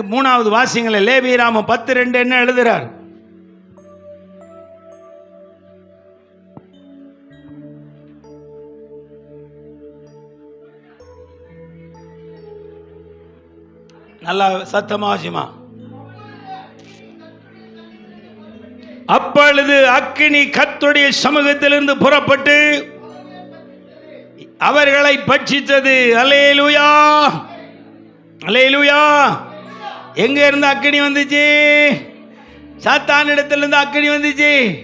மூணாவது வாசிங்கள லேபிராம பத்து ரெண்டு என்ன எழுதுறார்? நல்லா சத்தமாசிமா அப்பொழுது அக்கினி கத்துடைய சமூகத்திலிருந்து புறப்பட்டு அவர்களை பட்சித்தது. அலேலுயா அலேலுயா எங்க இருந்து அக்கினி வந்துச்சு? சாத்தான் இடத்துல இருந்து அக்கினி வந்துச்சு.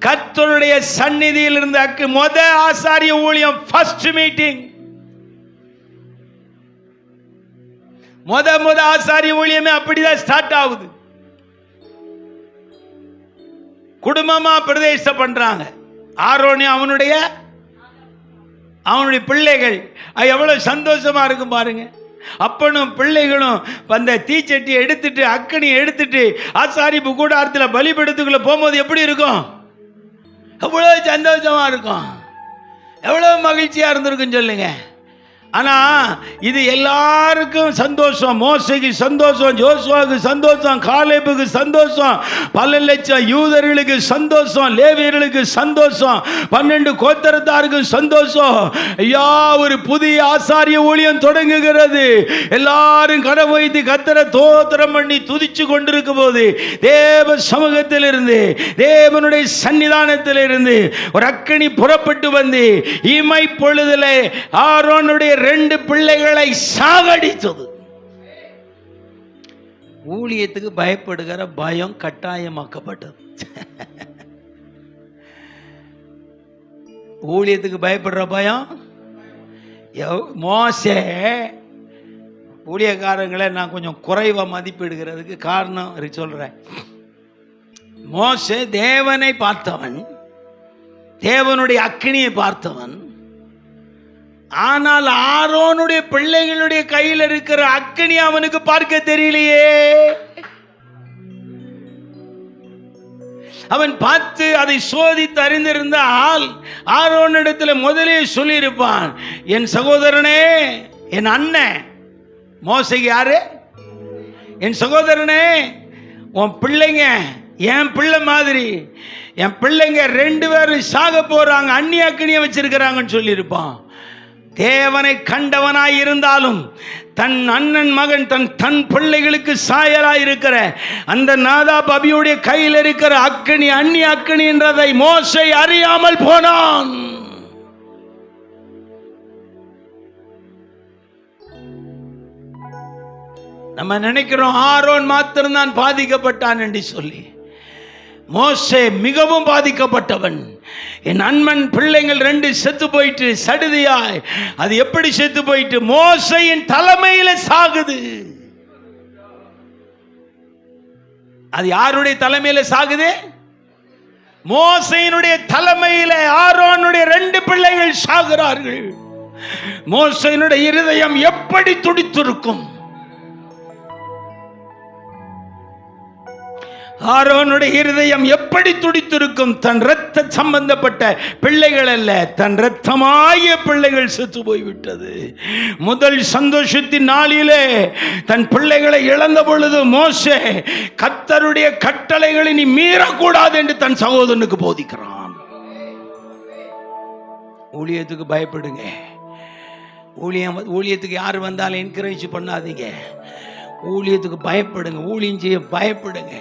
கத்தருடைய சந்நிதியில் இருந்து அக்கு முத ஆசாரிய ஊழியம் ஃபர்ஸ்ட் மீட்டிங் முத முத ஆசாரிய ஊழியமே அப்படிதான் ஸ்டார்ட் ஆகுது. குடும்பமா பிரதேசம் பண்றாங்க. ஆரோனி அவனுடைய அவனுடைய பிள்ளைகள். அது எவ்வளவு சந்தோஷமா இருக்கும் பாருங்க. அப்பனும் பிள்ளைகளும் அந்த தீச்சட்டியை எடுத்துட்டு அக்கனி எடுத்துட்டு ஆசாரிப்பு கூடாரத்தில் பலிபடுத்துக்குள்ள போகும்போது எப்படி இருக்கும்? எவ்வளோ சந்தோஷமா இருக்கும். எவ்வளோ மகிழ்ச்சியா இருந்திருக்குன்னு சொல்லுங்க. ஆனா இது எல்லாருக்கும் சந்தோஷம். மோசைக்கு சந்தோஷம் ஜோசுவாவுக்கு சந்தோஷம் காலேபுக்கு சந்தோஷம் பல லட்சம் யூதர்களுக்கு சந்தோஷம் லேவியர்களுக்கு சந்தோஷம் பன்னெண்டு கோத்தரத்தாருக்கு சந்தோஷம். ஐயா ஒரு புதிய ஆசாரிய ஊழியம் தொடங்குகிறது. எல்லாரும் கடை வைத்து கத்தரை தோத்திரம் பண்ணி துதிச்சு கொண்டிருக்கும் போது தேவ சமூகத்தில் இருந்து தேவனுடைய சன்னிதானத்தில் இருந்து ஒரு அக்கணி புறப்பட்டு வந்து இமை பொழுதிலே ஆரோனுடைய ரெண்டு பிள்ளைகளை சாகடித்தது. ஊழியத்துக்கு பயப்படுகிற பயம் கட்டாயமாக்கப்பட்டது. ஊழியத்துக்கு பயப்படுற பயம்? எவ்- மோசே ஊழியக்காரங்களை நான் கொஞ்சம் குறைவாக மதிப்பிடுகிறதுக்கு காரணம் சொல்கிறேன் மோசே தேவனை பார்த்தவன் தேவனுடைய அக்னியை பார்த்தவன் ஆனால் ஆரோனுடைய பிள்ளைகளுடைய கையில் இருக்கிற அக்கனி அவனுக்கு பார்க்க தெரியலையே. அவன் பார்த்து அதை சோதித்து அறிந்திருந்தால் ஆரோனிடத்தில் முதலே சொல்லியிருப்பான் என் சகோதரனே என் அண்ணன். மோசைக்கு யாரு? என் சகோதரனே உன் பிள்ளைங்க என் பிள்ளை மாதிரி என் பிள்ளைங்க ரெண்டு பேரும் சாக போறாங்க அந்நிய அக்கினியை வச்சிருக்கிறாங்கன்னு சொல்லியிருப்பான். தேவனை கண்டவனாய் இருந்தாலும் தன் அண்ணன் மகன் தன் தன் பிள்ளைகளுக்கு சாயலாய் இருக்கிற அந்த நாதா பபியுடைய கையில் இருக்கிற அக்கினி அண்ணி அக்கினி என்றதை மோசை அறியாமல் போனான். நம்ம நினைக்கிறோம் ஆரோன் மாத்திரம்தான் பாதிக்கப்பட்டான் என்று சொல்லி. மோசே மிகவும் பாதிக்கப்பட்டவன். என் அண்ணன் பிள்ளைங்கள் ரெண்டு செத்து போயிட்டு சடுதியாய். அது எப்படி செத்து போயிட்டு? மோசையின் தலைமையில சாகுது. அது யாருடைய தலைமையில சாகுது? மோசையினுடைய தலைமையில ஆரோனுடைய ரெண்டு பிள்ளைகள் சாகிறார்கள். மோசையினுடைய இருதயம் எப்படி துடித்திருக்கும்? ஆரோனுடைய இருதயம் எப்படி துடித்திருக்கும்? தன் ரத்த சம்பந்தப்பட்ட பிள்ளைகள் அல்ல தன் ரத்தமாய பிள்ளைகள் செத்து போய்விட்டது. முதல் சந்தோஷத்தின் நாளிலே தன் பிள்ளைகளை இழந்த பொழுது மோசே கத்தருடைய கட்டளைகளை நீ மீறக்கூடாது என்று தன் சகோதரனுக்கு போதிக்கிறான். ஊழியத்துக்கு பயப்படுங்க. ஊழியம் ஊழியத்துக்கு யார் வந்தாலும் என்கரேஜ் பண்ணாதீங்க. ஊழியத்துக்கு பயப்படுங்க. ஊழியம் செய்ய பயப்படுங்க.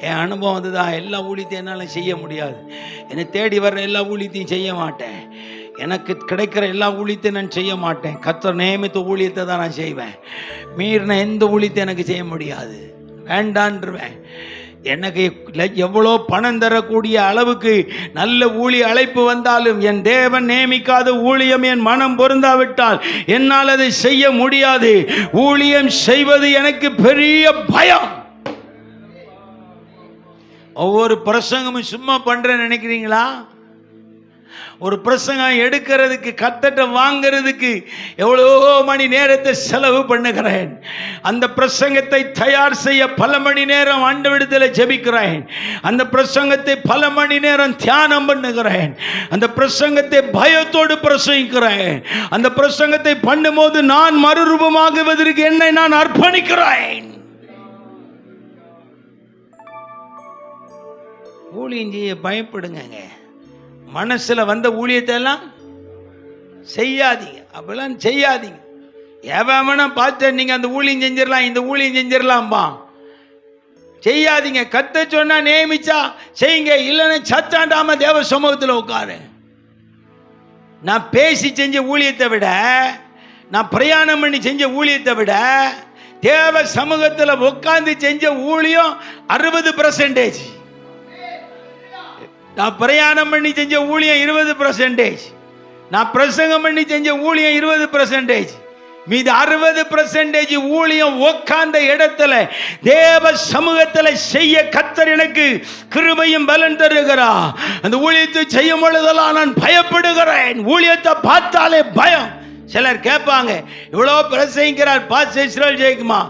என் அனுபவம் அதுதான். எல்லா ஊழியத்தையும் என்னால் செய்ய முடியாது. என்னை தேடி வர்ற எல்லா ஊழியத்தையும் செய்ய மாட்டேன். எனக்கு கிடைக்கிற எல்லா ஊழியத்தையும் நான் செய்ய மாட்டேன். கத்தர் நியமித்த ஊழியத்தை தான் நான் செய்வேன். மீறின எந்த ஊழியத்தை எனக்கு செய்ய முடியாது. வேண்டான்றுவேன். எனக்கு எவ்வளோ பணம் தரக்கூடிய அளவுக்கு நல்ல ஊழிய அழைப்பு வந்தாலும் என் தேவன் நியமிக்காத ஊழியம் என் மனம் பொருந்தாவிட்டால் என்னால் அதை செய்ய முடியாது. ஊழியம் செய்வது எனக்கு பெரிய பயம். ஒவ்வொரு பிரசங்கமும் சும்மா பண்ணுறேன்னு நினைக்கிறீங்களா? ஒரு பிரசங்கம் எடுக்கிறதுக்கு கத்தட்ட வாங்கிறதுக்கு எவ்வளோ மணி நேரத்தை செலவு பண்ணுகிறேன். அந்த பிரசங்கத்தை தயார் செய்ய பல மணி நேரம் ஆண்டவிடத்தில் ஜெபிக்கிறேன். அந்த பிரசங்கத்தை பல மணி நேரம் தியானம் பண்ணுகிறேன். அந்த பிரசங்கத்தை பயத்தோடு பிரசங்கிக்கிறேன். அந்த பிரசங்கத்தை பண்ணும்போது நான் மறுரூபமாகுவதற்கு என்னை நான் அர்ப்பணிக்கிறேன். ஊழியம் செய்ய பயப்படுங்கங்க. மனசில் வந்த ஊழியத்தை எல்லாம் செய்யாதீங்க. அப்படிலாம் செய்யாதீங்க. எவனா பார்த்து நீங்கள் அந்த ஊழியம் செஞ்சிடலாம் இந்த ஊழியம் செஞ்சிடலாம்பா செய்யாதீங்க. கத்த சொன்னா நியமிச்சா செய்யுங்க. இல்லைன்னா சத்தாண்டாம தேவ சமூகத்தில் உட்காரு. நான் பேசி செஞ்ச ஊழியத்தை விட நான் பிரயாணம் பண்ணி செஞ்ச ஊழியத்தை விட தேவ சமூகத்தில் உட்காந்து செஞ்ச ஊழியம் அறுபது பர்சன்டேஜ் நான் பிரயாணம் பண்ணி செஞ்ச ஊழியம் இருபது பர்சன்டேஜ் நான் பிரசங்கம் பண்ணி செஞ்ச ஊழியம் இருபது பர்சன்டேஜ் மீது அறுபது பர்சன்டேஜ் ஊழியம் உட்கார்ந்த இடத்துல தேவ சமூகத்தில் செய்ய கத்தர் எனக்கு கிருபையும் பலன் தருகிறா. அந்த ஊழியத்தை செய்யும் பொழுதெல்லாம் நான் பயப்படுகிறேன். ஊழியத்தை பார்த்தாலே பயம். சிலர் கேட்பாங்க இவ்வளோ பிரசங்கிக்கிறார் பாஸ் இஸ்ரேல் ஜெயிக்குமா?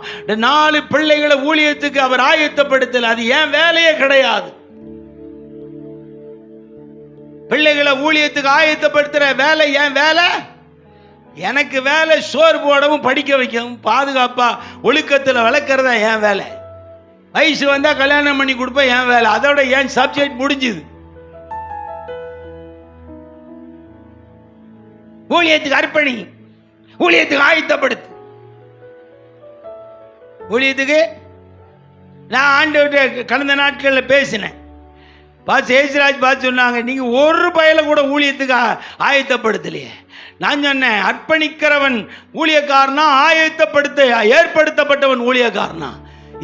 நாலு பிள்ளைகளை ஊழியத்துக்கு அவர் ஆயத்தப்படுத்தல. அது ஏன் வேலையே கிடையாது. பிள்ளைகளை ஊழியத்துக்கு ஆயத்தப்படுத்துற வேலை ஏன் வேலை? எனக்கு வேலை சோறு போடவும் படிக்க வைக்கவும் பாதுகாப்பா ஒழுக்கத்தில் வளர்க்குறதா என் வேலை? வயசு வந்தால் கல்யாணம் பண்ணி கொடுப்பேன் என் வேலை? அதோட என் சப்ஜெக்ட் முடிஞ்சுது? ஊழியத்துக்கு அர்ப்பணி ஊழியத்துக்கு ஆயத்தப்படுத்து. ஊழியத்துக்கு நான் ஆண்டு கடந்த நாட்களில் பேசினேன். பார்த்து சேசுராஜ் பார்த்து சொன்னாங்க நீங்கள் ஒரு பயல கூட ஊழியத்துக்கு ஆயத்தப்படுத்தலையே. நான் சொன்னேன் அர்ப்பணிக்கிறவன் ஊழியக்காரனா ஆயத்தப்படுத்த ஏற்படுத்தப்பட்டவன் ஊழியக்காரனா.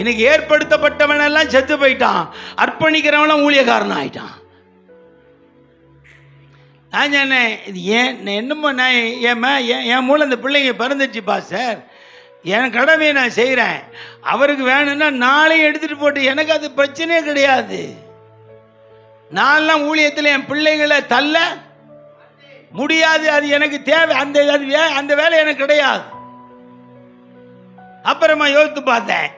இன்னைக்கு ஏற்படுத்தப்பட்டவன் எல்லாம் செத்து போயிட்டான். அர்ப்பணிக்கிறவனும் ஊழியக்காரன் ஆயிட்டான். நான் சொன்னேன் இது ஏன் என்னமோ நான் ஏமா என் என் மூலம் இந்த பிள்ளைங்க பிறந்துச்சுப்பா சார். என் கடமையை நான் செய்கிறேன் அவருக்கு வேணும்னா நாளையும் எடுத்துகிட்டு போட்டு எனக்கு அது பிரச்சனையே கிடையாது. நான்லாம் ஊழியத்தில் என் பிள்ளைகளை தள்ள முடியாது. அது எனக்கு தேவை. அந்த அது வே- அந்த வேலை எனக்கு கிடையாது. அப்புறமா யோசித்து பார்த்தேன்.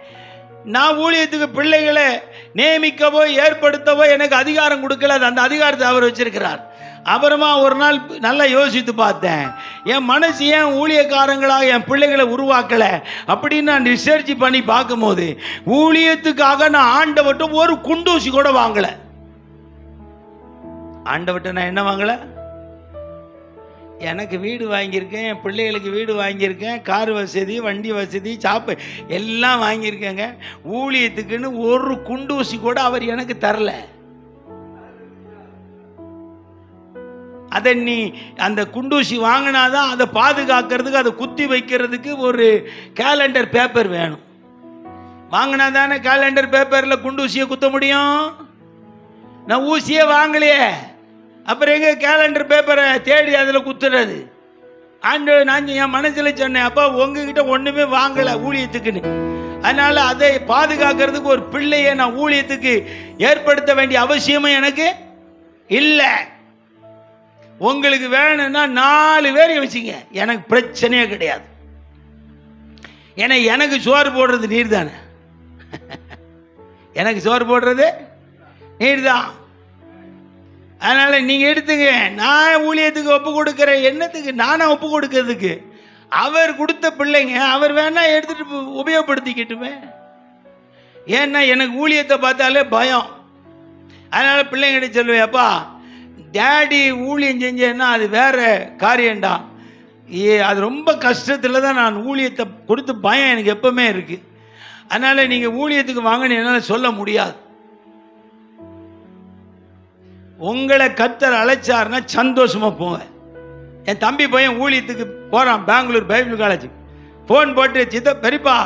நான் ஊழியத்துக்கு பிள்ளைகளை நியமிக்கவோ ஏற்படுத்தவோ எனக்கு அதிகாரம் கொடுக்கல. அது அந்த அதிகாரத்தை அவர் வச்சிருக்கிறார். அப்புறமா ஒரு நாள் நல்லா யோசித்து பார்த்தேன். என் மனசு ஏன் ஊழியக்காரங்களாக என் பிள்ளைகளை உருவாக்கலை? அப்படின்னு நான் ரிசர்ச் பண்ணி பார்க்கும்போது ஊழியத்துக்காக நான் ஆண்டவட்டும் ஒரு குண்டூசி கூட வாங்கலை. ஆண்டவட்ட நான் என்ன வாங்கலை? எனக்கு வீடு வாங்கியிருக்கேன் என் பிள்ளைகளுக்கு வீடு வாங்கியிருக்கேன் கார் வசதி வண்டி வசதி சாப்பு எல்லாம் வாங்கியிருக்கேங்க. ஊழியத்துக்குன்னு ஒரு குண்டூசி கூட அவர் எனக்கு தரல. அதை நீ அந்த குண்டூசி வாங்கினாதான் அதை பாதுகாக்கிறதுக்கு அதை குத்தி வைக்கிறதுக்கு ஒரு கேலண்டர் பேப்பர் வேணும். வாங்கினா தானே கேலண்டர் பேப்பரில் குண்டூசியை குத்த முடியும்? நான் ஊசியே வாங்கலையே. அப்புறம் எங்க கேலண்டர் பேப்பரை தேடி அதில் குத்துறது. ஆண்டு நான் என் மனசில் சொன்னேன் அப்பா உங்ககிட்ட ஒன்றுமே வாங்கலை ஊழியத்துக்குன்னு. அதனால் அதை பாதுகாக்கிறதுக்கு ஒரு பிள்ளையை நான் ஊழியத்துக்கு ஏற்படுத்த வேண்டிய அவசியமும் எனக்கு இல்லை. உங்களுக்கு வேணும்னா நாலு பேர் வச்சுங்க. எனக்கு பிரச்சனையே கிடையாது. ஏன்னா எனக்கு சோறு போடுறது நீர் தானே எனக்கு சோறு போடுறது நீர் தான் அதனால் நீங்கள் எடுத்துங்க. நான் ஊழியத்துக்கு ஒப்பு கொடுக்குறேன் என்னத்துக்கு? நானாக ஒப்பு கொடுக்கறதுக்கு? அவர் கொடுத்த பிள்ளைங்க அவர் வேணா எடுத்துட்டு உபயோகப்படுத்திக்கிட்டுமே. ஏன்னா எனக்கு ஊழியத்தை பார்த்தாலே பயம். அதனால் பிள்ளைங்கிட்ட சொல்லுவேப்பா டேடி ஊழியம் செஞ்சேன்னா அது வேற காரியம்டா. ஏ அது ரொம்ப கஷ்டத்தில் தான் நான் ஊழியத்தை கொடுத்து பயம் எனக்கு எப்பவுமே இருக்குது அதனால் நீங்கள் ஊழியத்துக்கு வாங்கன்னு என்னால் சொல்ல முடியாது. உங்களை கத்தர் அழைச்சாருன்னா சந்தோஷமா போங்க என் தம்பி பையன் ஊழியத்துக்கு போகிறான் பெங்களூர் பைபிள் காலேஜ் ஃபோன் போட்டு சித்த பெரியப்பா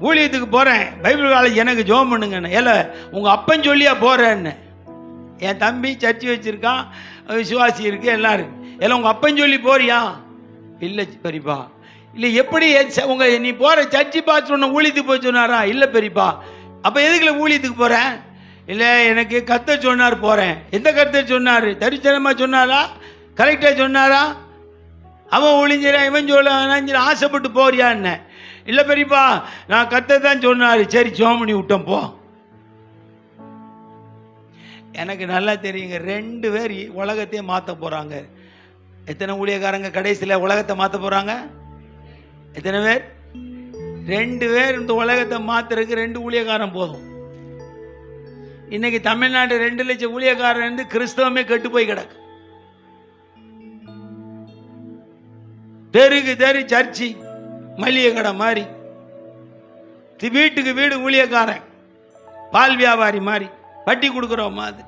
ஊழியத்துக்கு போகிறேன் பைபிள் காலேஜ் எனக்கு ஜோம் பண்ணுங்கன்னு. ஏல உங்கள் அப்பன் சொல்லியா போகிறேன்னு என் தம்பி சர்ச்சி வச்சுருக்கான் விசுவாசி இருக்கு எல்லாம் இருக்கு. எல்லாம் உங்கள் அப்பன் சொல்லி போறியா? இல்லை பெரியப்பா. இல்லை எப்படி என் ச- உங்க நீ போகிற சர்ச்சி பார்த்து சொன்ன ஊழியத்துக்கு போய் சொன்னாரா? இல்லை பெரியப்பா. அப்போ எதுக்குள்ள ஊழியத்துக்கு போகிறேன் இல்லை எனக்கு கத்த சொன்னார் போகிறேன் எந்த கருத்தை சொன்னார்? தரிசனமாக சொன்னாரா? கரெக்டாக சொன்னாரா? அவன் ஒளிஞ்சிறான் இவன் சொல்ல ஆசைப்பட்டு போறியான்னு. இல்லை பெரியப்பா நான் கத்தை தான் சொன்னார். சரி சோமணி விட்டோம் போ. எனக்கு நல்லா தெரியுங்க ரெண்டு பேர் உலகத்தையே மாற்ற போகிறாங்க எத்தனை ஊழியக்காரங்க கடைசியில் உலகத்தை மாற்ற போகிறாங்க எத்தனை பேர்? ரெண்டு பேர் இந்த உலகத்தை மாத்துறதுக்கு ரெண்டு ஊழியக்காரன் போதும். இன்னைக்கு தமிழ்நாடு ரெண்டு லட்சம் ஊழியக்காரன் இருந்து கிறிஸ்தவமே கெட்டு போய் கிடக்கு. தெருக்கு தெரு சர்ச்சி மளிகை கடை மாதிரி வீட்டுக்கு வீடு ஊழியக்காரன் பால் வியாபாரி மாதிரி வட்டி கொடுக்குற மாதிரி.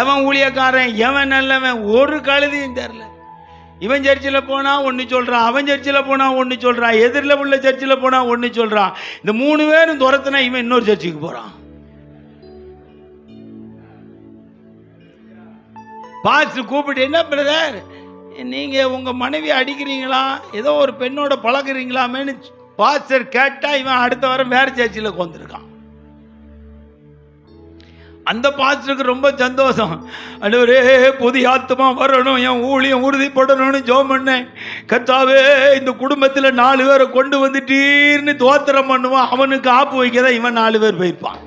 எவன் ஊழியக்காரன் எவன் நல்லவன் ஒரு கழுதியும் தெரில. இவன் சர்ச்சில் போனால் ஒன்று சொல்கிறான் அவன் சர்ச்சில் போனால் ஒன்று சொல்கிறான் எதிரில் உள்ள சர்ச்சில் போனால் ஒன்று சொல்கிறான் இந்த மூணு பேரும் துரத்துனா இவன் இன்னொரு சர்ச்சுக்கு போகிறான் பாஸ்டர் கூப்பிட்டு என்ன பிரதர் நீங்கள் உங்கள் மனைவி அடிக்கிறீங்களா? ஏதோ ஒரு பெண்ணோட பழகுறீங்களாமேன்னு பாஸ்டர் கேட்டால் இவன் அடுத்த வாரம் வேறு சர்ச்சில் கொண்டிருக்கான் அந்த பாஸ்டருக்கு ரொம்ப சந்தோஷம். அண்டவரே புதிய ஆத்மா வரணும். என் ஊழியம் உறுதிப்படணும்னு ஜோம் பண்ணேன். கத்தாவே இந்த குடும்பத்தில் நாலு பேரை கொண்டு வந்துட்டீர்னு தோத்திரம் பண்ணுவான். அவனுக்கு ஆப்பு வைக்க தான் இவன் நாலு பேர் போயிருப்பான்.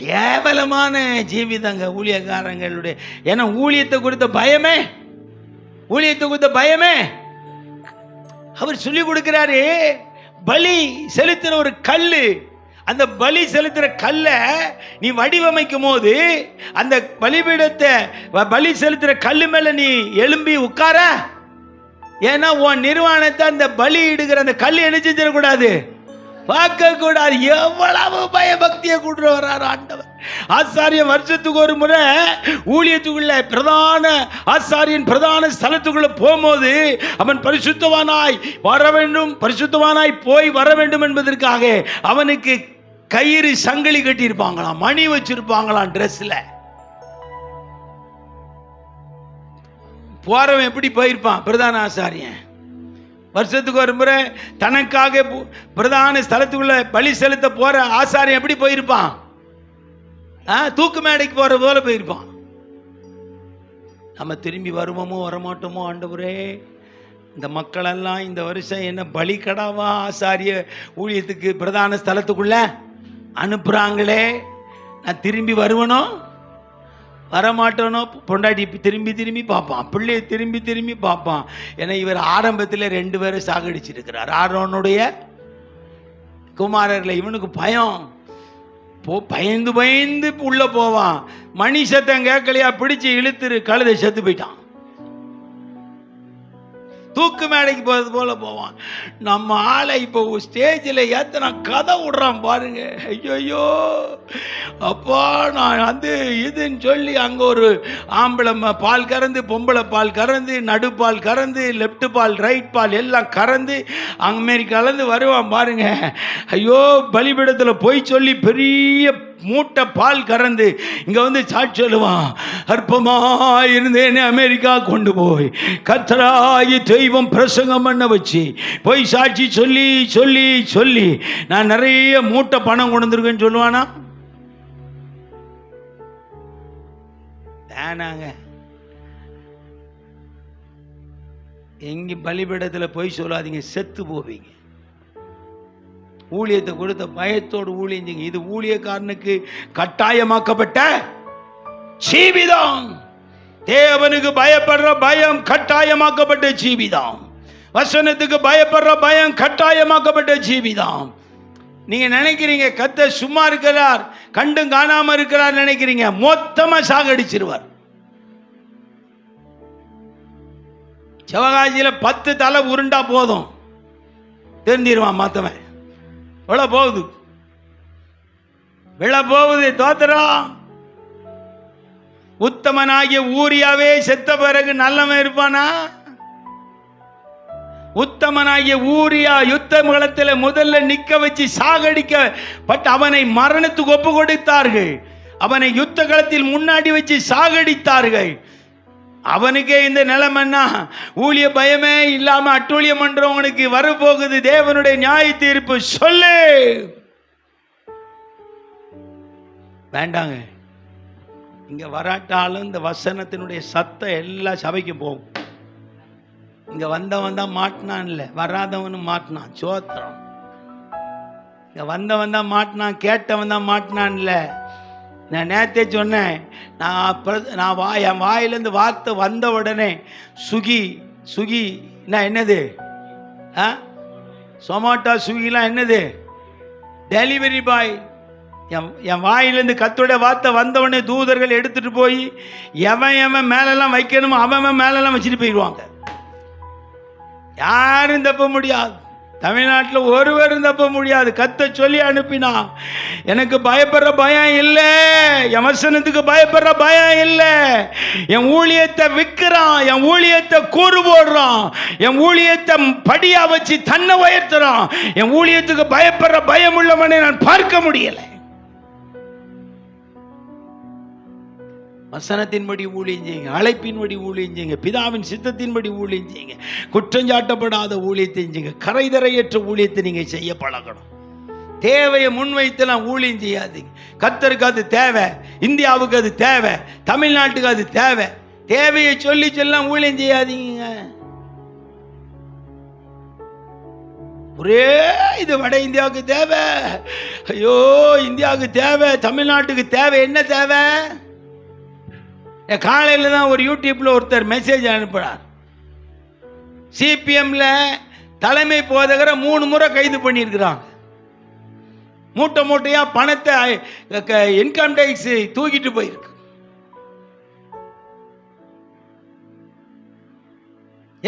கேவலமான ஜீவிதங்க ஊழியக்காரங்களுடைய ஏன்னா ஊழியத்தை கொடுத்த பயமே ஊழியத்தை கொடுத்த பயமே. அவர் சொல்லி கொடுக்கிறாரு பலி செலுத்தின ஒரு கல்லு அந்த பலி செலுத்துகிற கல்லை நீ வடிவமைக்கும் போது அந்த பலிபீடத்தை வ- பலி செலுத்துகிற கல் மேலே நீ எழும்பி உட்கார. ஏன்னா உன் நிர்வாணத்தை அந்த பலி இடுகிற அந்த கல் என்ன செஞ்சிடக்கூடாது? பார்க்க கூடாது எவ்வளவு பயபக்தியை கூட்டு வர்றாரு ஆண்டவர். ஆசாரிய வருஷத்துக்கு ஒரு முறை ஊழியத்துக்குள்ள பிரதான ஆசாரியன் பிரதான ஸ்தலத்துக்குள்ள போகும்போது அவன் பரிசுத்தவானாய் வர வேண்டும் பரிசுத்தவானாய் போய் வர வேண்டும் என்பதற்காக அவனுக்கு கயிறு சங்கிலி கட்டியிருப்பாங்களாம் மணி வச்சிருப்பாங்களாம் ட்ரெஸ்ல போறவன் எப்படி போயிருப்பான் பிரதான ஆசாரியன்? வருஷத்துக்கு ஒரு முறை தனக்காக பு- பிரதான ஸ்தலத்துக்குள்ள பலி செலுத்த போற ஆசாரியன் எப்படி போயிருப்பான்? ஆ, தூக்கு மேடைக்கு போற போல போயிருப்பான். நம்ம திரும்பி வருவோமோ வரமாட்டோமோ ஆண்டவரே? இந்த மக்களெல்லாம் இந்த வருஷம் என்ன பலி கடாவா ஆசாரிய ஊழியத்துக்கு பிரதான ஸ்தலத்துக்குள்ள அனுப்புறாங்களே? நான் திரும்பி வருவனோ? வரமாட்டோனோ? பொண்டாட்டி திரும்பி திரும்பி பார்ப்பான். பிள்ளையை திரும்பி திரும்பி பார்ப்பான். ஏன்னா இவர் ஆரம்பத்தில் ரெண்டு பேரும் சாகடிச்சிருக்கிறார். ஆரோனுடைய குமாரர்களை இவனுக்கு பயம். போ பயந்து பயந்து உள்ளே போவான். மணி சத்தம் கேட்கலையா? பிடிச்சி இழுத்துரு கழுதை செத்து போயிட்டான். தூக்கு மேடைக்கு போகிறது போல போவான். நம்ம ஆளை இப்போ ஸ்டேஜில் ஏத்தனா கதை விடுறான் பாருங்க. ஐயோ அப்பா நான் வந்து இதுன்னு சொல்லி அங்கே ஒரு ஆம்பளை ம- பால் கறந்து பொம்பளை பால் கறந்து நடுப்பால் கறந்து லெஃப்ட் பால் ரைட் பால் எல்லாம் கறந்து அங்கமாரி கலந்து வருவான் பாருங்க. ஐயோ பலிபீடத்தில் போய் சொல்லி பெரிய மூட்டை பால் கறந்து இங்கே வந்து சாட்சி சொல்லுவான் அற்பமாக இருந்தேன்னு அமெரிக்கா கொண்டு போய். கத்தராகி தெய்வம் பிரசங்கம் பண்ண வச்சு போய் சாட்சி சொல்லி சொல்லி சொல்லி. நான் நிறைய மூட்டை பணம் கொண்டு சொல்லுவானா? வேணாங்க. எங்க பலிபீடத்தில் போய் சொல்லாதீங்க செத்து போவீங்க. ஊழியத்தை கொடுத்த பயத்தோடு ஊழியம் செய்யுங்க. இது ஊழியக்காரனுக்கு கட்டாயமாக்கப்பட்ட ஜீவிதம். தேவனுக்கு பயப்படுற பயம் கட்டாயமாக்கப்பட்ட ஜீவிதம். வசனத்துக்கு பயப்படுற பயம் கட்டாயமாக்கப்பட்ட ஜீவிதம். நீங்க நினைக்கிறீங்க கத்த சும்மா இருக்கிறார் கண்டும் காணாம இருக்கிறார் நினைக்கிறீங்க மொத்தமா சாகடிச்சிருவார். சிவகாசியில பத்து தலை உருண்டா போதும். தெரிஞ்சிருவான் மத்தவன். விழ போகுது? விழ போகுது தோத்திரம் உத்தமனாகிய ஊரியாவே செத்த பிறகு நல்லவன் இருப்பானா? உத்தமனாகிய ஊரியா யுத்த முகலத்தில் முதல்ல நிக்க வச்சு சாகடிக்க பட் அவனை மரணத்துக்கு ஒப்பு கொடுத்தார்கள். அவனை யுத்த களத்தில் முன்னாடி வச்சு சாகடித்தார்கள். அவனுக்கே இந்த நிலைமைன்னா ஊழிய பயமே இல்லாம அட்டூழியம் பண்றவனுக்கு வரப்போகுது. தேவனுடைய நியாய தீர்ப்பு சொல்லு. வேண்டாங்க. இங்க வராட்டாலும் இந்த வசனத்தினுடைய சத்தம் எல்லா சபைக்கும் போகும். இங்க வந்தவன் தான் மாட்டினான் இல்லை வராதவனும் மாட்டினான். சோத்திரம். இங்க வந்தவன் தான் மாட்டினான் கேட்டவன் தான் மாட்டினான் இல்லை. நான் நேத்தே சொன்னேன் நான் நான் வா என் வாயிலேருந்து வார்த்தை வந்த உடனே சுகி சுகி என்ன என்னது? ஆ? சொமாட்டோ ஸ்விக்கிலாம் என்னது? டெலிவரி பாய் என் என் வாயிலேருந்து கத்தோட வார்த்தை வந்தவொடனே தூதர்கள் எடுத்துகிட்டு போய் எவன் எவன் மேலெல்லாம் வைக்கணுமோ அவன் அவன் மேலெல்லாம் வச்சுட்டு போயிடுவாங்க. யாரும் தப்ப முடியாது. தமிழ்நாட்டில் ஒருவரும் இருந்தப்ப முடியாது. கத்த சொல்லி அனுப்பினா எனக்கு பயப்படுற பயம் இல்லை. என் பயப்படுற பயம் இல்லை. என் ஊழியத்தை விற்கிறான். என் ஊழியத்தை கூறு போடுறான். என் ஊழியத்தை படியா வச்சு தன்னை உயர்த்துறான். என் ஊழியத்துக்கு பயப்படுற பயம் உள்ளவனை நான் பார்க்க முடியலை. வசனத்தின்படி ஊழியம் செய்யுங்க அழைப்பின்படி ஊழியம் செய்யுங்க பிதாவின் சித்தத்தின்படி ஊழியம் செய்யுங்க குற்றஞ்சாட்டப்படாத ஊழியத்தை செய்யுங்க கரைதரையற்ற ஊழியத்தை நீங்கள் செய்ய பழகணும். தேவையை முன்வைத்தெல்லாம் ஊழியம் செய்யாதீங்க. கத்தருக்கு அது தேவை இந்தியாவுக்கு அது தேவை தமிழ்நாட்டுக்கு அது தேவை. தேவையை சொல்லி சொல்லலாம் ஊழியம் செய்யாதீங்க. ஒரே இது வட இந்தியாவுக்கு தேவை. ஐயோ இந்தியாவுக்கு தேவை தமிழ்நாட்டுக்கு தேவை என்ன தேவை? காலையில் தான் ஒரு யூடியூப்பில் ஒருத்தர் மெசேஜ் அனுப்புகிறார் சிபிஎம்ல தலைமை போதகரை மூணு முறை கைது பண்ணியிருக்கிறாங்க. மூட்டை மூட்டையாக பணத்தை இன்கம் டேக்ஸ் தூக்கிட்டு போயிருக்கு.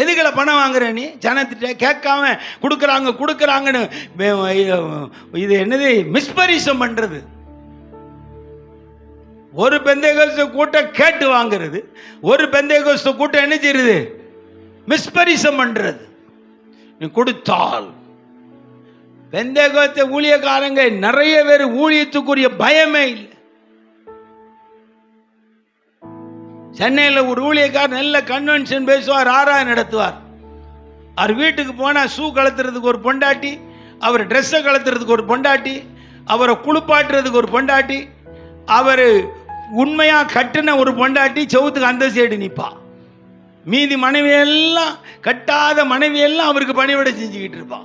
எதுகளை பணம் வாங்குற நீ? ஜனத்திட்ட கேட்காம கொடுக்குறாங்க கொடுக்குறாங்கன்னு இது என்னது மிஸ்பரிசம் பண்ணுறது ஒரு பெந்தைகோஸ்து கூட்டம் கேட்டு வாங்குறது ஒரு பெந்தைகோஸ்து கூட்டம் என்ன செய்யுது மிஸ்பரிசம் பண்றது. நீ கொடுத்தால். பெந்தைகோஸ்த ஊழியக்காரங்க நிறைய பேர் ஊழியத்துக்குரிய பயமே இல்லை. சென்னையில் ஒரு ஊழியக்காரர் நல்ல கன்வென்ஷன் பேசுவார் ஆராய் நடத்துவார். அவர் வீட்டுக்கு போனால் ஷூ கலத்துறதுக்கு ஒரு பொண்டாட்டி அவர் ட்ரெஸ்ஸை கலத்துறதுக்கு ஒரு பொண்டாட்டி அவரை குளிப்பாட்டுறதுக்கு ஒரு பொண்டாட்டி அவர் உண்மையாக கட்டின ஒரு பொண்டாட்டி செவுத்துக்கு அந்த சைடு நிற்பா மீதி மனைவி எல்லாம் கட்டாத மனைவி எல்லாம் அவருக்கு பணிவிட செஞ்சுக்கிட்டு இருப்பா.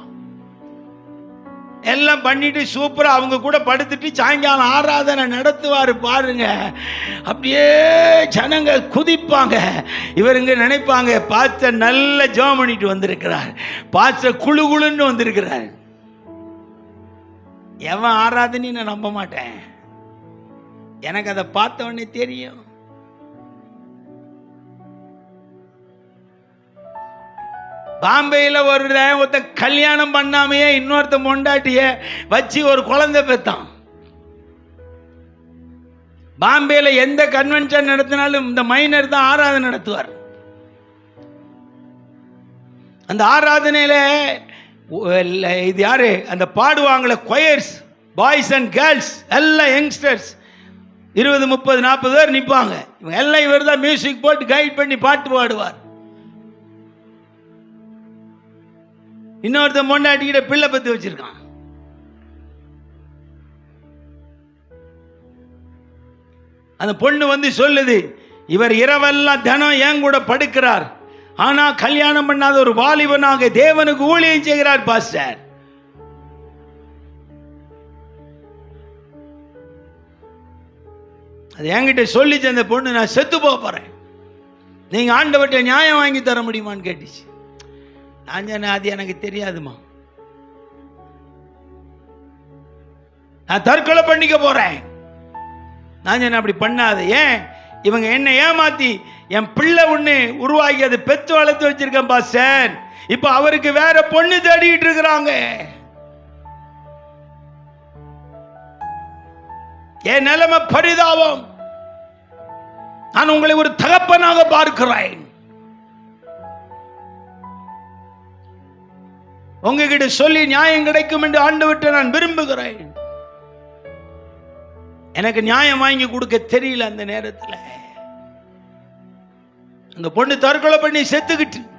எல்லாம் பண்ணிட்டு சூப்பரா அவங்க கூட படுத்துட்டு சாயங்காலம் ஆராதனை நடத்துவாரு பாருங்க. அப்படியே ஜனங்க குதிப்பாங்க. இவருங்க நினைப்பாங்க பாச்ச நல்ல ஜோம் பண்ணிட்டு வந்திருக்கிறார். பாச்ச குழு குழுன்னு வந்திருக்கிறார். எவன் ஆராதனைன்னு நான் நம்ப மாட்டேன். எனக்கு அதை பார்த்த உடனே தெரியும். பாம்பேயில் ஒரு ஒருத்த கல்யாணம் பண்ணாமையே இன்னொருத்த மொண்டாட்டிய வச்சு ஒரு குழந்தை பெத்தான் பாம்பேயில் எந்த கன்வென்ஷன் நடத்தினாலும் இந்த மைனர் தான் ஆராதனை நடத்துவார். அந்த ஆராதனையில் இது யாரு? அந்த பாடுவாங்களே கொயர்ஸ் பாய்ஸ் அண்ட் கேர்ள்ஸ் எல்லாம் யங்ஸ்டர்ஸ் இருபது முப்பது நாற்பது பேர் நிற்பாங்க இவங்க எல்லாம் இவர் தான் மியூசிக் போட்டு கைட் பண்ணி பாட்டு பாடுவார். இன்னொருத்தன் பொண்டாட்டிக்கிட்ட பிள்ளை பத்தி வச்சிருக்கான். அந்த பொண்ணு வந்து சொல்லுது இவர் இரவெல்லாம் தினம் ஏன் கூட படுக்கிறார். ஆனா கல்யாணம் பண்ணாத ஒரு வாலிபனாக தேவனுக்கு ஊழியம் செய்கிறார் பாஸ்டர். அது என்கிட்ட சொல்லிச்சு அந்த பொண்ணு நான் செத்து போக போகிறேன் நீங்கள் ஆண்டவர்கிட்ட நியாயம் வாங்கி தர முடியுமான்னு கேட்டுச்சு. நான் சொன்னேன் அது எனக்கு தெரியாதுமா நான் தற்கொலை பண்ணிக்க போகிறேன் நான் சொன்னேன் அப்படி பண்ணாது. ஏன்? இவங்க என்ன ஏமாத்தி என் பிள்ளை ஒன்று உருவாகி அது பெத்து வளர்த்து வச்சிருக்கேன் சார். இப்போ அவருக்கு வேற பொண்ணு தேடிக்கிட்டு இருக்கிறாங்க. என் நிலைமை பரிதாபம். நான் உங்களை ஒரு தகப்பனாக பார்க்கிறேன். உங்ககிட்ட சொல்லி நியாயம் கிடைக்கும் என்று ஆண்டவற்றை நான் விரும்புகிறேன். எனக்கு நியாயம் வாங்கி கொடுக்க தெரியல அந்த நேரத்தில். அந்த பொண்ணு தற்கொலை பண்ணி செத்துக்கிட்டு.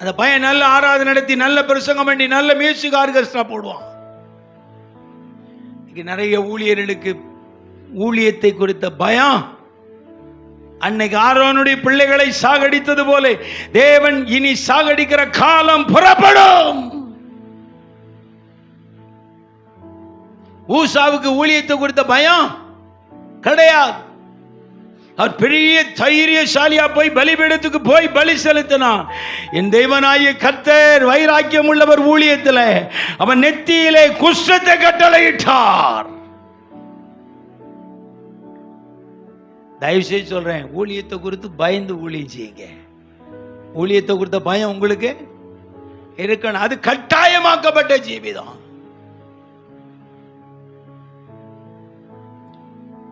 அந்த பையன் நல்ல ஆராதனை நடத்தி நல்ல பிரசங்கம் பண்ணி நல்ல மியூசிக் ஆர்கெஸ்ட்ரா போடுவான். இன்னைக்கு நிறைய ஊழியர்களுக்கு ஊழியத்தை குறித்த பயம். அன்னைக்கு ஆரோனுடைய பிள்ளைகளை சாகடித்தது போல தேவன் இனி சாகடிக்கிற காலம் புறப்படும். ஊசாவுக்கு ஊழியத்தை குறித்த பயம் கிடையாது. அவர் பெரிய தைரியசாலியா போய் பலிபீடத்துக்கு போய் பலி செலுத்தினான். என் தெய்வனாய கத்தர் வைராக்கியம் உள்ளவர் ஊழியத்தில் அவன் நெத்தியிலே குஷ்டத்தை கட்டளையிட்டார். தயவு செய்து சொல்றேன் ஊழியத்தை குறித்து பயந்து ஊழியம் செய்யுங்க ஊழியத்தை குறித்த பயம் உங்களுக்கு இருக்கணும். அது கட்டாயமாக்கப்பட்ட ஜீவிதம்.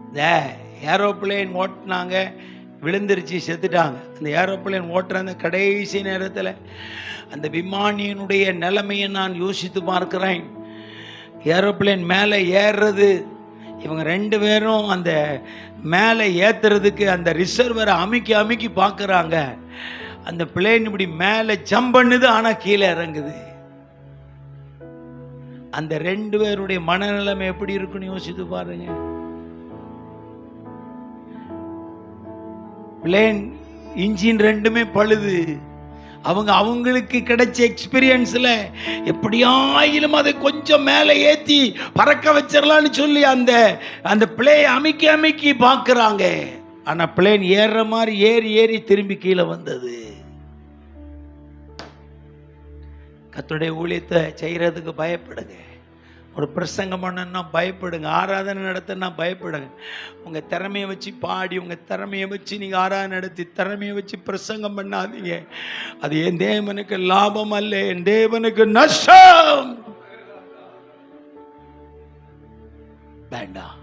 இந்த ஏரோப்ளேன் ஓட்டினாங்க விழுந்துருச்சு செத்துட்டாங்க. அந்த ஏரோப்ளேன் ஓட்டுற அந்த கடைசி நேரத்தில் அந்த விமானியினுடைய நிலைமையை நான் யோசித்து பார்க்கிறேன். ஏரோப்ளேன் மேலே ஏறுறது இவங்க ரெண்டு பேரும் அந்த மேலே ஏற்றுறதுக்கு அந்த ரிசர்வரை அமுக்கி அமுக்கி பார்க்குறாங்க. அந்த பிளேன் இப்படி மேலே ஜம்ப் பண்ணுது ஆனால் கீழே இறங்குது. அந்த ரெண்டு பேருடைய மனநிலைமை எப்படி இருக்குன்னு யோசித்து பாருங்கள் பிளேன் இன்ஜின் ரெண்டுமே பழுது. அவங்க அவங்களுக்கு கிடைச்ச எக்ஸ்பீரியன்ஸில் எப்படியாயிலும் அதை கொஞ்சம் மேலே ஏற்றி பறக்க வச்சிடலான்னு சொல்லி அந்த அந்த பிளே அமைக்கி அமைக்கி பார்க்குறாங்க. ஆனால் பிளேன் ஏறுற மாதிரி ஏறி ஏறி திரும்பி கீழே வந்தது. கத்துடைய ஊழியத்தை செய்கிறதுக்கு பயப்படுங்க. ஒரு பிரசங்கம் பண்ணணும்னா பயப்படுங்க. ஆராதனை நடத்தினா பயப்படுங்க. உங்கள் திறமையை வச்சு பாடி உங்கள் திறமையை வச்சு நீங்கள் ஆராதனை நடத்தி திறமையை வச்சு பிரசங்கம் பண்ணாதீங்க. அது என் தேவனுக்கு லாபம் அல்ல என் தேவனுக்கு நஷ்டம். வேண்டாம்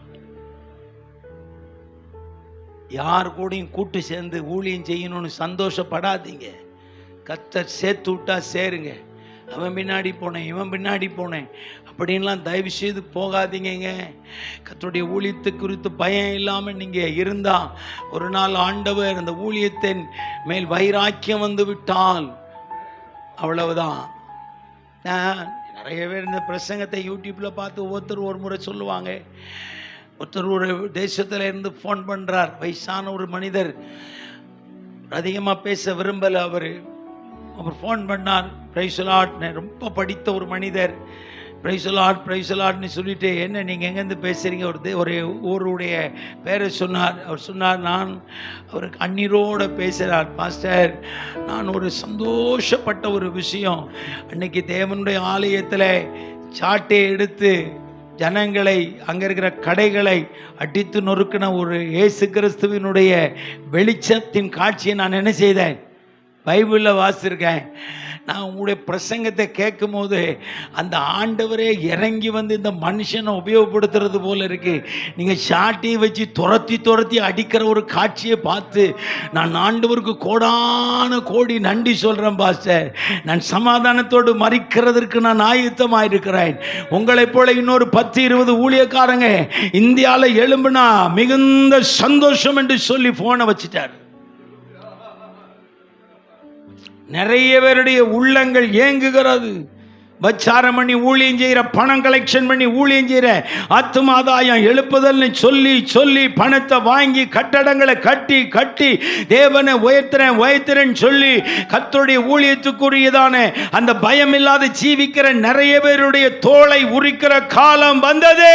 யார் கூடயும் கூட்டு சேர்ந்து ஊழியம் செய்யணும்னு சந்தோஷப்படாதீங்க. கத்தர் சேர்த்து விட்டா சேருங்க. அவன் பின்னாடி போனேன் இவன் பின்னாடி போனேன். அப்படின்லாம் தயவு செய்து போகாதீங்க கத்துடைய ஊழியத்து குறித்து பயம் இல்லாமல் நீங்கள் இருந்தால் ஒரு நாள் ஆண்டவர் அந்த ஊழியத்தின் மேல் வைராக்கியம் வந்து விட்டால் அவ்வளவுதான். நான் நிறைய பேர் இந்த பிரசங்கத்தை யூடியூப்பில் பார்த்து ஒவ்வொருத்தர் ஒரு முறை சொல்லுவாங்க. ஒருத்தர் ஒரு தேசத்தில் இருந்து ஃபோன் பண்ணுறார் வயசான ஒரு மனிதர். அதிகமாக பேச விரும்பலை அவர். அவர் ஃபோன் பண்ணார். பிரைசலாட்னு ரொம்ப படித்த ஒரு மனிதர். பிரைசலாட் பிரைசலாட்னு சொல்லிட்டு என்ன நீங்கள் எங்கேருந்து பேசுகிறீங்க ஒரு ஒரு ஊருடைய பேரை சொன்னார். அவர் சொன்னார் நான் அவருக்கு அந்நீரோடு பேசுகிறார் பாஸ்டர் நான் ஒரு சந்தோஷப்பட்ட ஒரு விஷயம். அன்னைக்கு தேவனுடைய ஆலயத்தில் சாட்டை எடுத்து ஜனங்களை அங்கே இருக்கிற கடைகளை அடித்து நொறுக்கின ஒரு இயேசு கிறிஸ்துவினுடைய வெளிச்சத்தின் காட்சியை நான் என்ன செய்தேன்? பைபிளில் வாசிருக்கேன் நான் உங்களுடைய பிரசங்கத்தை கேட்கும்போது அந்த ஆண்டவரே இறங்கி வந்து இந்த மனுஷனை உபயோகப்படுத்துறது போல இருக்கு. நீங்கள் சாட்டியை வச்சு துரத்தி துரத்தி அடிக்கிற ஒரு காட்சியை பார்த்து நான் ஆண்டவருக்கு கோடான கோடி நன்றி சொல்கிறேன் பாஸ்டர். நான் சமாதானத்தோடு மறிக்கிறதற்கு நான் ஆயுத்தமாக இருக்கிறேன் உங்களைப் போல இன்னொரு பத்து இருபது ஊழியக்காரங்க இந்தியாவில் எழும்புனா மிகுந்த சந்தோஷம் என்று சொல்லி ஃபோனை வச்சுட்டார். நிறைய பேருடைய உள்ளங்கள் ஏங்குகிறது. பச்சாரம் பண்ணி ஊழியம் செய்கிற பணம் கலெக்ஷன் பண்ணி ஊழியம் செய்கிற ஆத்மாதாயம் எழுப்புதல்னு சொல்லி சொல்லி பணத்தை வாங்கி கட்டடங்களை கட்டி கட்டி தேவனை உயர்த்துறேன் உயர்த்துறேன்னு சொல்லி கத்தருடைய ஊழியத்துக்குரியதான அந்த பயம் இல்லாத ஜீவிக்கிற நிறைய பேருடைய தோலை உரிக்கிற காலம் வந்தது.